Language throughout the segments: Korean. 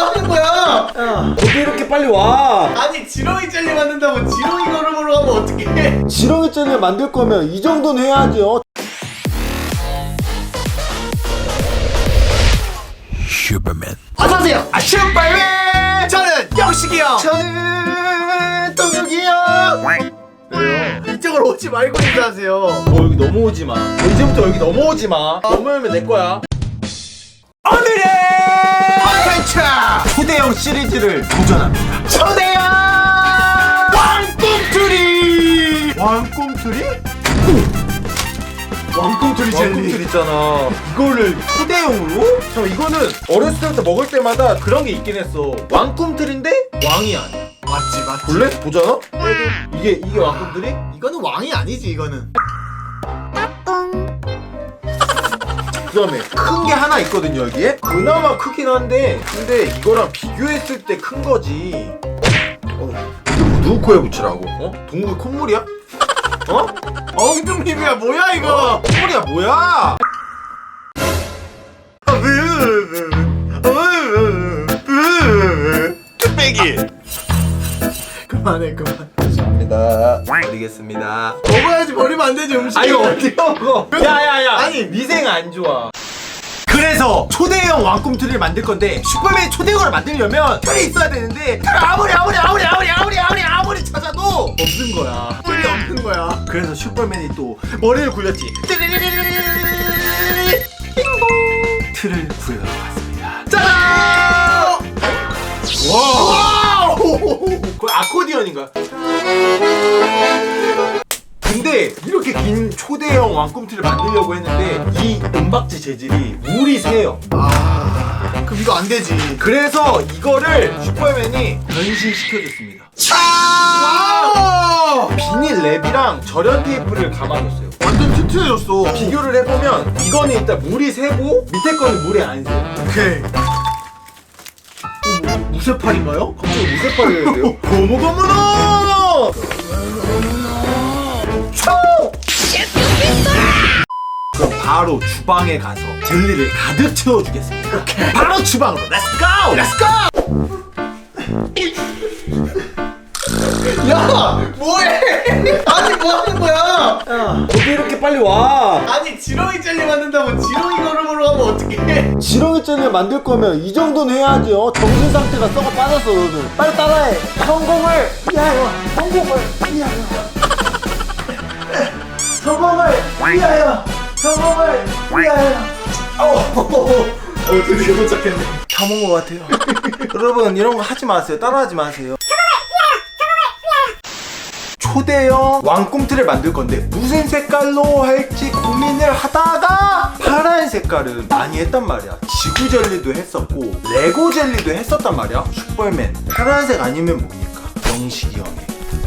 하는 거야? 야, 어디 이렇게 빨리 와? 아니 지렁이 젤리 만든다고 지렁이 걸음으로 하면 어떡해? 지렁이 젤리 만들 거면 이 정도는 해야죠. 어서 오세요. 아 슈퍼맨. 저는 영식이 형. 저는. 왜요? 이쪽으로 오지 말고 인사하세요. 너 여기 넘어오지 마. 너 이제부터 여기 넘어오지 마. 넘어오면 내 거야. 오늘의 컨텐츠 초대형 시리즈를 도전합니다. 초대형 왕꿈틀이. 왕꿈틀이? 왕꿈틀이 왕꿈틀 있잖아. 이거를 초대형으로? 잠깐 이거는 어렸을 때부터 먹을 때마다 그런 게 있긴 했어. 왕꿈틀인데 왕이 아니야. 맞지 맞지. 볼래? 보잖아? 이게 이게 왕꿈틀이? 이거는 왕이 아니지 이거는. 그다음에 큰 게 하나 있거든요 여기에. 그나마 크긴 한데 근데 이거랑 비교했을 때 큰 거지. 어, 누구 코에 붙이라고? 어? 동물 콧물이야? 어? 엉뚱님이야 뭐야 이거? 콧물이야 뭐야? 뚝배기. 그만해 그만. 감사합니다. 드리겠습니다. 먹어야지 버리면 안 되지 음식. 아 이거 어떻게 먹어? 야야야. 아니. 위생 안 좋아. 그래서 초대형 왕꿈틀을 만들 건데 슈퍼맨 초대형을 만들려면 틀이 있어야 되는데 틀을 아무리 아무리 아무리 아무리 아무리 아무리 아무리 찾아도 없는 거야. 뿔이 없는 거야. 그래서 슈퍼맨이 또 머리를 굴렸지. 띵동 틀을 구해러 왔습니다. 짜잔! 와! 그 아코디언인가? 근데 이렇게 긴 초대형 왕꿈틀을 만들려고 했는데 이 은박지 재질이 물이 새요. 아 그럼 이거 안 되지. 그래서 이거를 슈퍼맨이 변신시켜줬습니다. 와! 비닐 랩이랑 절연 테이프를 감아줬어요. 완전 튼튼해졌어. 비교를 해보면 이거는 일단 물이 새고 밑에 거는 물이 안 새요. 오케이. 오, 뭐, 무쇠팔인가요? 갑자기 무쇠팔이 돼요? 고무고무노! 초! 그럼 바로 주방에 가서 젤리를 가득 채워주겠습니다. 바로 주방으로 렛츠 고! 렛츠 야! 뭐해? 아니 뭐 하는 거야? 고! 어디 이렇게 빨리 와? 아니 지렁이 젤리 만든다고 지렁이 걸음으로 하면 어떡해? 지렁이 젤리 만들 거면 이 정도는 해야죠. 정신 상태가 썩어 빠졌어, 너는. 빨리 따라해. 성공을 위하여. 성공을 위하여. 성공을 위하여. 성공을 위하여. 어 드디어 도착했네. 다 먹은 것 같아요. 여러분 이런 거 하지 마세요. 따라하지 마세요. 초대형 왕꿈틀을 만들 건데 무슨 색깔로 할지 고민을 하다가 파란 색깔은 많이 했단 말이야. 지구 젤리도 했었고 레고 젤리도 했었단 말이야. 슈퍼맨 파란색 아니면 뭡니까? 영식이 형의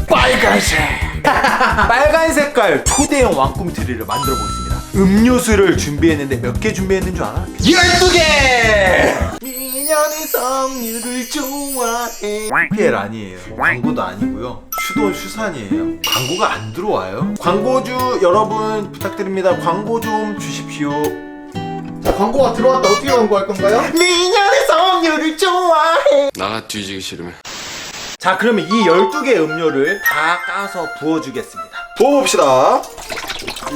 빨간색. 빨간 색깔 초대형 왕꿈틀이를 만들어 보겠습니다. 음료수를 준비했는데 몇 개 준비했는 줄 알아? 12개! 미녀는 석류를 좋아해. PL 아니에요. 광고도 아니고요. 슈도 슈산이에요. 광고가 안 들어와요. 광고주 여러분 부탁드립니다. 광고 좀 주십시오. 자 광고가 들어왔다. 어떻게 광고할 건가요? 미녀는 석류를 좋아해. 나가 뒤지기 싫으면 자, 그러면 이 12개 음료를 다 까서 부어주겠습니다. 부어봅시다. 자,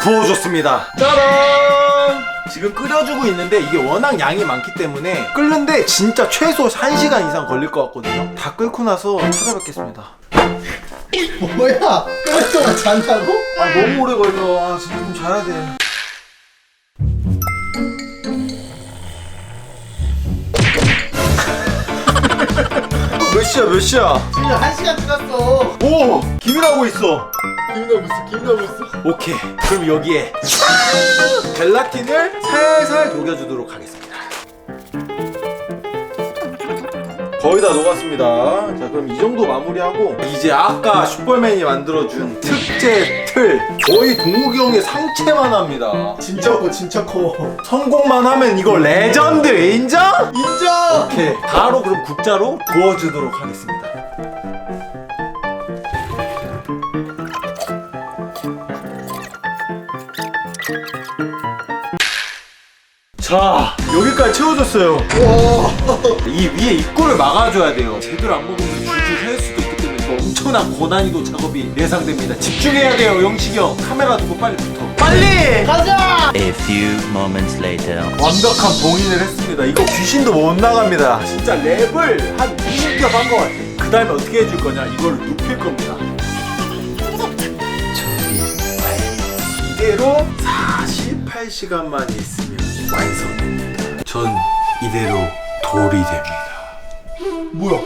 다 부어줬습니다. 짜란! 지금 끓여주고 있는데 이게 워낙 양이 많기 때문에 끓는데 진짜 최소 1시간 이상 걸릴 것 같거든요. 다 끓고 나서 찾아뵙겠습니다. 뭐야? 끓을 동안 잔다고? 아, 너무 오래 걸려. 아, 진짜 좀 자야 돼. 시야, 몇 시야? 지금 한 시간 지났어. 오! 김이라고 있어. 김나무 있어. 김나무 있어. 오케이. 그럼 여기에 젤라틴을 살살 녹여주도록 하겠습니다. 거의 다 녹았습니다. 자, 그럼 이 정도 마무리하고 이제 아까 슈퍼맨이 만들어준 특제 틀 거의 동욱이 형의 상체만 합니다. 진짜 커 진짜 커. 성공만 하면 이거 레전드 인정? 인정. 오케이. 바로 그럼 국자로 부어주도록 하겠습니다. 자 여기까지 채워졌어요. 이 위에 입구를 막아줘야 돼요. 제대로 안 먹으면 줄줄 셀 수도 있기 때문에 이거 엄청난 고난이도 작업이 예상됩니다. 집중해야 돼요 영식이 형. 카메라 두고 빨리 붙어. 빨리! 가자! A few moments later. 완벽한 봉인을 했습니다. 이거 귀신도 못 나갑니다. 진짜 랩을 한 20겹 한 것 같아. 그 다음에 어떻게 해줄 거냐? 이걸 눕힐 겁니다. 이대로 48시간만 있으면 완성됩니다. 전 이대로 돌이 됩니다. 뭐야?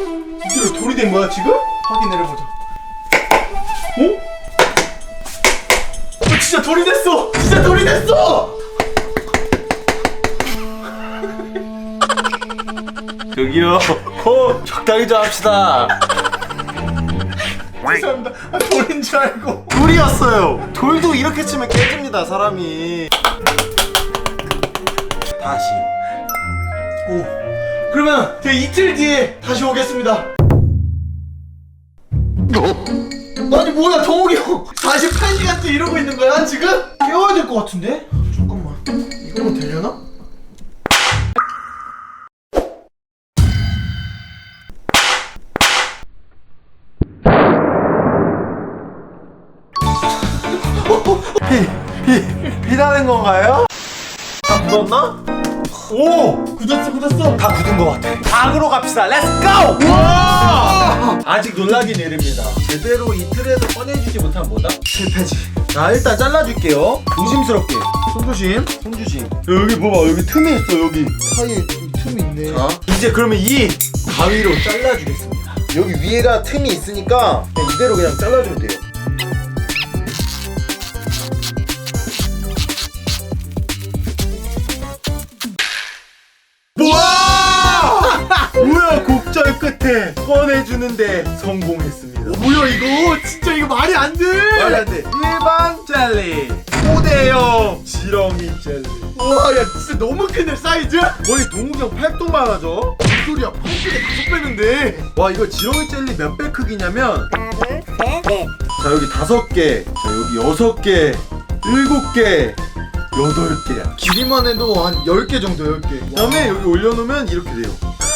이대로 돌이 된 거야 지금? 확인을 해보자. 어? 어 진짜 돌이 됐어! 진짜 돌이 됐어! 저기요 어 적당히 좀 합시다. 죄송합니다. 아, 돌인 줄 알고. 돌이었어요. 돌도 이렇게 치면 깨집니다 사람이 다시 오 그러면 제가 이틀 뒤에 다시 오겠습니다 아니 뭐야 정욱이 형 48시간째 이러고 있는 거야 지금? 깨워야 될 것 같은데? 잠깐만 이거면 되려나? 비, 비, 비나는 건가요? 다 굳었나? 오! 굳었어 굳었어. 다 굳은 것 같아. 방으로 갑시다. 렛츠고! 와! 아직 놀라긴 이릅니다. 제대로 이 틀에서 꺼내주지 못한 뭐다? 실패지. 자 일단 잘라줄게요. 조심스럽게. 손조심 손조심. 여기 봐봐 여기 틈이 있어 여기. 사이에 틈이 있네. 자 이제 그러면 이 가위로 잘라주겠습니다. 여기 위에가 틈이 있으니까 그냥 이대로 그냥 잘라주면 돼요 끝에 꺼내주는데 성공했습니다 뭐야 이거 진짜 이거 말이 안 돼 말이 안 돼. 일반 젤리, 초대형 지렁이 젤리. 와야 진짜 너무 크네 사이즈 거의 동욱형 팔뚝만 하죠? 무슨 소리야 8개에 다섯 배는데 와 이거 지렁이 젤리 몇 배 크기냐면 자 여기 다섯 개, 자 여기 여섯 개, 일곱 개, 여덟 개야. 길이만 해도 한 10개 정도 10개 그다음에 여기 올려놓으면 이렇게 돼요.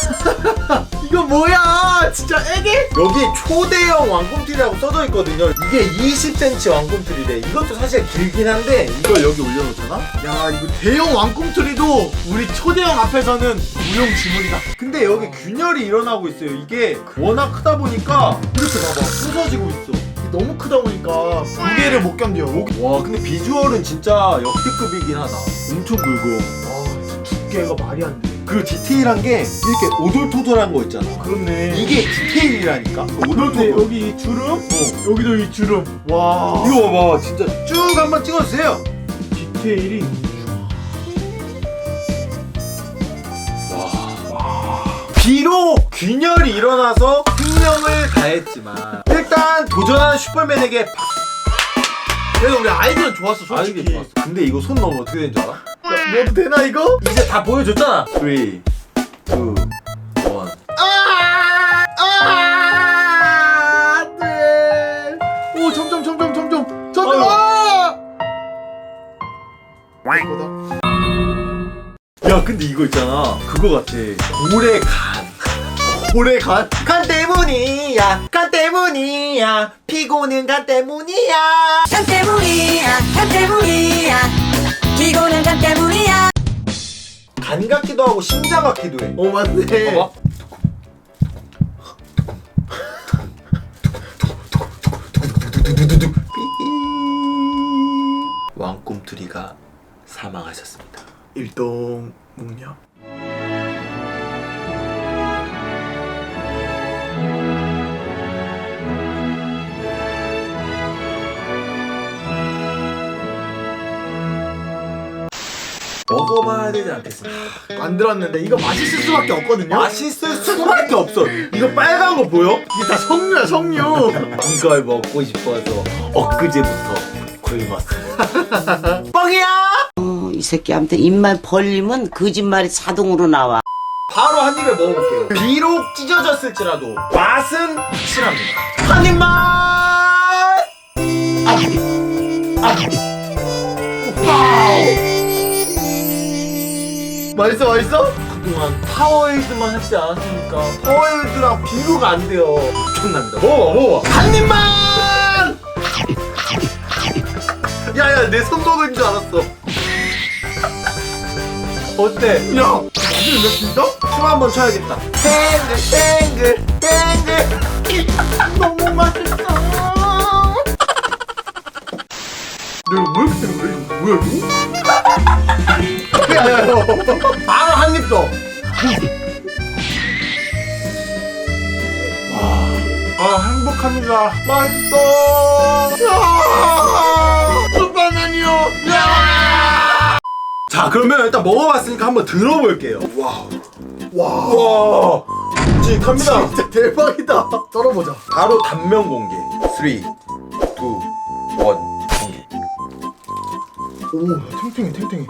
이거 뭐야 진짜 애기? 여기 초대형 왕꿈틀이라고 써져 있거든요. 이게 20cm 왕꿈틀이래. 이것도 사실 길긴 한데 이걸 여기 올려놓잖아. 야 이거 대형 왕꿈틀이도 우리 초대형 앞에서는 무용 지물이다 근데 여기 균열이 일어나고 있어요. 이게 워낙 크다 보니까 이렇게 봐봐 부서지고 있어. 너무 크다 보니까 무게를 못 견뎌 와 근데 비주얼은 진짜 역대급이긴 하다. 엄청 굵어. 와 두께가 말이 안 돼 그리고 디테일한 게 이렇게 오돌토돌한 거 있잖아. 그렇네 이게 디테일이라니까. 오돌토돌. 여기 이 주름? 어 여기도 이 주름 와 이거 봐봐 진짜 쭉 한번 찍어주세요. 디테일이 비록 균열이 일어나서 생명을 가했지만 일단 도전하는 슈퍼맨에게 박수. 그래도 우리 아이디어는 좋았어 솔직히 아이디어 좋았어. 근데 이거 손 넣으면 어떻게 되는 줄 알아? 야, 뭐도 되나 이거? 이제 다 보여줬잖아. 3, 2, 1. 아! 아! 네. 오 점점 점점 점점 점점 아유. 아! 이거다. 야 근데 이거 있잖아 그거 같아 고래 간 고래 간? 간 때문이야 간 때문이야 피고는 간 때문이야 간 때문이야 간 때문이야 피곤한 간 때문이야. 간 같기도 하고 심장 같기도 해. 어 맞네. 봐봐. 왕꿈투리가 사망하셨습니다. 일동 묵념 먹어봐야 되지 않겠습니까? 만들었는데 이거 맛있을 수밖에 없거든요 맛있을 수밖에 없어 이거 빨간 거 보여? 이게 다 석류야 석류 이걸 먹고 싶어서 엊그제부터 굶었어 뻥이야! 어, 이 새끼한테 입만 벌리면 거짓말이 자동으로 나와. 바로 한 입에 먹어볼게요 비록 찢어졌을지라도 맛은 확실합니다 한 입만! 아! 아! 맛있어 맛있어? 그동안 파워에이드만 했지 않았으니까 파워에이드랑 비교가 안 돼요. 엄청납니다. 먹어, 먹어. 한 입만! 야야 내 손 먹은 줄 알았어. 어때? 야 맛있는데 진짜? 춤 한번 춰야겠다. 땡글 땡글 땡글. 너무 맛있어 내가 왜 이렇게 된 거야 이거 뭐야 야야야 바로 한입 더. 아 행복합니다. 맛있어. 슈퍼맨이요 자 그러면 일단 먹어봤으니까 한번 들어볼게요. 와우 와, 묵직합니다. 진짜 대박이다 썰어보자 바로 단면 공개. 3, 2, 1 공개. 오 탱탱해 탱탱해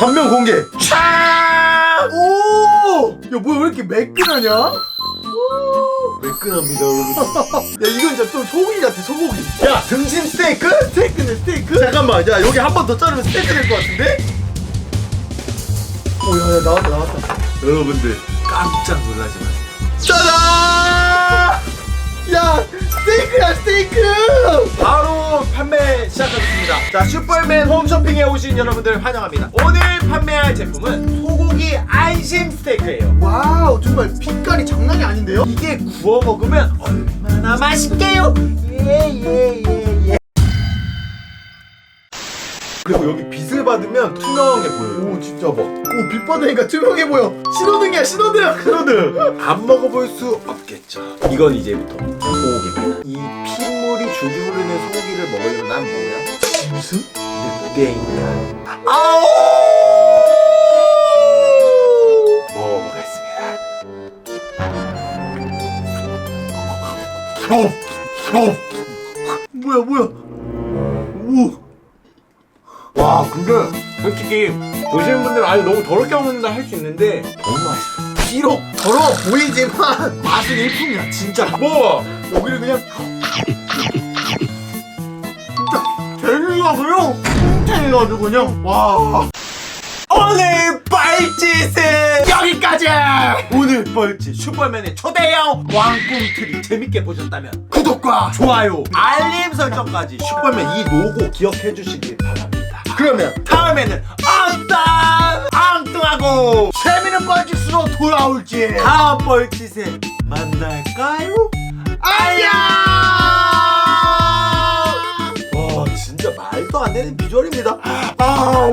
단면 공개. 촥! 오! 야 뭐야 왜 이렇게 매끈하냐? 매끈합니다 여러분. 야 이건 진짜 좀 소고기 같아 소고기 야 등심 스테이크? 스테이크네 스테이크? 잠깐만, 야 여기 한 번 더 자르면 스테이크 될 것 같은데? 오 야 야 나왔다 나왔다 여러분들 깜짝 놀라지 마세요. 짜잔! 야 스테이크야 스테이크! 바로 판매 시작하겠습니다. 자, 슈퍼맨 홈쇼핑에 오신 여러분들 환영합니다. 오늘 판매할 제품은 소고기 안심 스테이크예요. 와우 정말 빛깔이 장난이 아닌데요? 이게 구워 먹으면 얼마나 맛있게요? 예예예 예. 그리고 여기 빛을 받으면 투명하게 보여요. 오 진짜 봐오빛 받으니까 투명해 보여 신호등이야 신호등 그러드 안 먹어볼 수 없겠죠. 이건 이제부터 소고기입니다. 이 핏물이 줄줄 흐르는 소고기를 먹으려면 난 뭐야? 무슨? 늑대인간. 아오! 먹어보겠습니다. 뭐야 뭐야 오 와 근데 솔직히 보시는 분들은 아니 너무 더럽게 먹는다 할 수 있는데 너무 맛있어. 비록 더러워 보이지만 맛은 일품이야 진짜 뭐 여기를 그냥 진짜 재미가 그냥 탱탱해가지고 그냥 와 오늘 벌짓은 여기까지! 오늘 벌짓 슈퍼맨의 초대형 왕꿈틀이 재밌게 보셨다면 구독과 좋아요, 알림 설정까지 슈퍼맨 이 로고 기억해 주시길 바랍니다. 그러면 다음에는 어 돌아올지 다음 벌짓에 만날까요? 안녕 와 진짜 말도 안 되는 비주얼입니다. 아,